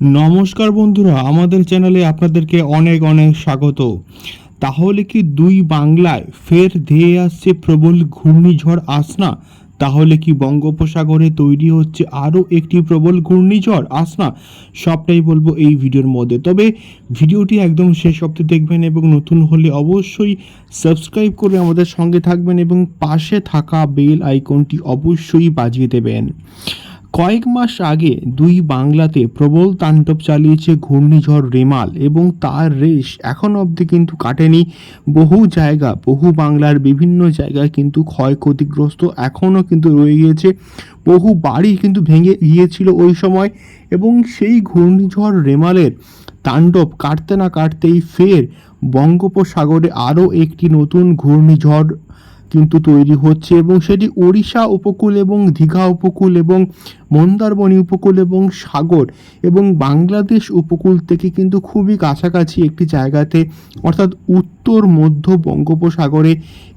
নমস্কার বন্ধুরা, আমাদের চ্যানেলে আপনাদেরকে অনেক অনেক স্বাগত। তাহলে কি দুই বাংলায় ফের ধেয়ে আসছে প্রবল ঘূর্ণিঝড় আসনা? তাহলে কি বঙ্গোপসাগরে তৈরি হচ্ছে আরও একটি প্রবল ঘূর্ণিঝড় আসনা? সবটাই বলব এই ভিডিওর মধ্যে। তবে ভিডিওটি একদম শেষ অব্দি দেখবেন এবং নতুন হলে অবশ্যই সাবস্ক্রাইব করে আমাদের সঙ্গে থাকবেন এবং পাশে থাকা বেল আইকনটি অবশ্যই বাজিয়ে দেবেন। কয়েক মাস আগে দুই বাংলাতে প্রবল তাণ্ডব চালিয়েছে ঘূর্ণিঝড় রেমাল এবং তার রেশ এখন অবধি কিন্তু কাটেনি। বহু জায়গা, বহু বাংলার বিভিন্ন জায়গায় কিন্তু ক্ষয়ক্ষতিগ্রস্ত এখনও কিন্তু রয়ে গিয়েছে। বহু বাড়ি কিন্তু ভেঙে গিয়েছিল ওই সময় এবং সেই ঘূর্ণিঝড় রেমালের তাণ্ডব কাটতে না কাটতেই ফের বঙ্গোপসাগরে আরও একটি নতুন ঘূর্ণিঝড় কিন্তু তৈরি হচ্ছে এবং সেটি ওড়িশা উপকূল এবং দীঘা উপকূল এবং মন্দারমণি উপকূল এবং সাগর এবং বাংলাদেশ উপকূল থেকে কিন্তু খুবই কাছাকাছি একটি জায়গাতে, অর্থাৎ উত্তর মধ্য বঙ্গোপসাগরে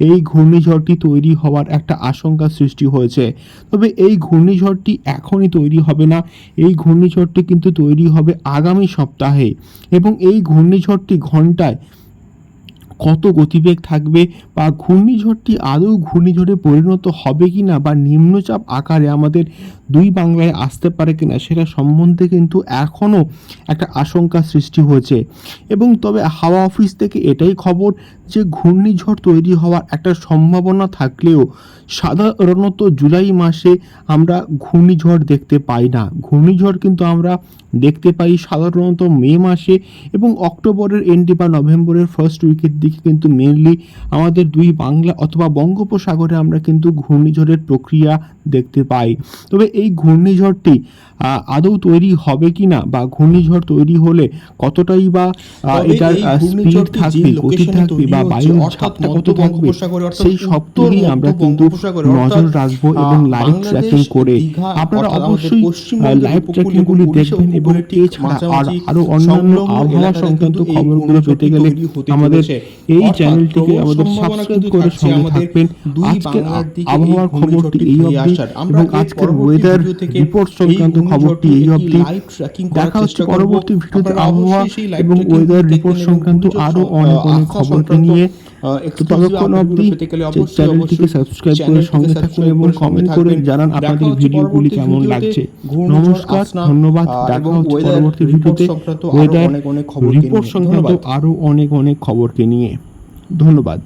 এই ঘূর্ণিঝড়টি তৈরি হওয়ার একটা আশঙ্কা সৃষ্টি হয়েছে। তবে এই ঘূর্ণিঝড়টি এখনই তৈরি হবে না। এই ঘূর্ণিঝড়টি কিন্তু তৈরি হবে আগামী সপ্তাহে এবং এই ঘূর্ণিঝড়টি ঘন্টায় কত গতিবেগ থাকবে বা ঘূর্ণিঝড়টি আদৌ ঘূর্ণিঝড়ে পরিণত হবে কি না বা নিম্নচাপ আকারে আমাদের দুই বাংলায় আসতে পারে কি না সেটা সম্বন্ধে কিন্তু এখনও একটা আশঙ্কা সৃষ্টি হয়েছে। এবং তবে হাওয়া অফিস থেকে এটাই খবর যে ঘূর্ণিঝড় তৈরি হওয়ার একটা সম্ভাবনা থাকলেও সাধারণত জুলাই মাসে আমরা ঘূর্ণিঝড় দেখতে পাই না। ঘূর্ণিঝড় কিন্তু আমরা দেখতে পাই সাধারণত মে মাসে এবং অক্টোবরের এন্ডে বা নভেম্বরের ফার্স্ট উইকের দিকে কিন্তু মেনলি আমাদের দুই বাংলা অথবা বঙ্গোপসাগরে আমরা কিন্তু ঘূর্ণিঝড়ের প্রক্রিয়া দেখতে পাই তবে এই ঘূর্ণিঝড়টি আদৌ তৈরি হবে কি না বা ঘূর্ণিঝড় তৈরি হলে কতটাই বা এটার স্পিড থাকবে গতি থাকবে বা বায়ুর অর্থাৎ কত থাকবে সেই সব উত্তর আমরা কিন্তু নজর রাখব এবং লাইভ ট্র্যাকিং করে আপনারা অবশ্যই লাইভ ট্র্যাকিংগুলি দেখবেন এবং এছাড়া আর আরও অন্যান্য আবহাওয়া সংক্রান্ত খবরগুলো পেতে গেলে আমাদের। এই চ্যানেলটিকে আমাদের সাবস্ক্রাইব করে সঙ্গে থাকবেন। আজকের আবহাওয়ার খবরটি এই অবধি এবং আজকের ওয়েদার রিপোর্ট সংক্রান্ত খবরটি এই অবধি দেখা হচ্ছে পরবর্তী ভিডিওতে আবহাওয়া এবং ওয়েদার রিপোর্ট সংক্রান্ত আরও অনেক অনেক খবরকে নিয়ে তো ততক্ষণ অবধি চ্যানেলটিকে সাবস্ক্রাইব করে সঙ্গে থাকুন এবং কমেন্ট করে জানান আপনাদের ভিডিওগুলি কেমন লাগছে। নমস্কার ধন্যবাদ। দেখা হচ্ছে পরবর্তী ভিডিওতে। ওয়েদার রিপোর্ট সংক্রান্ত আরও অনেক অনেক খবরকে নিয়ে। ধন্যবাদ।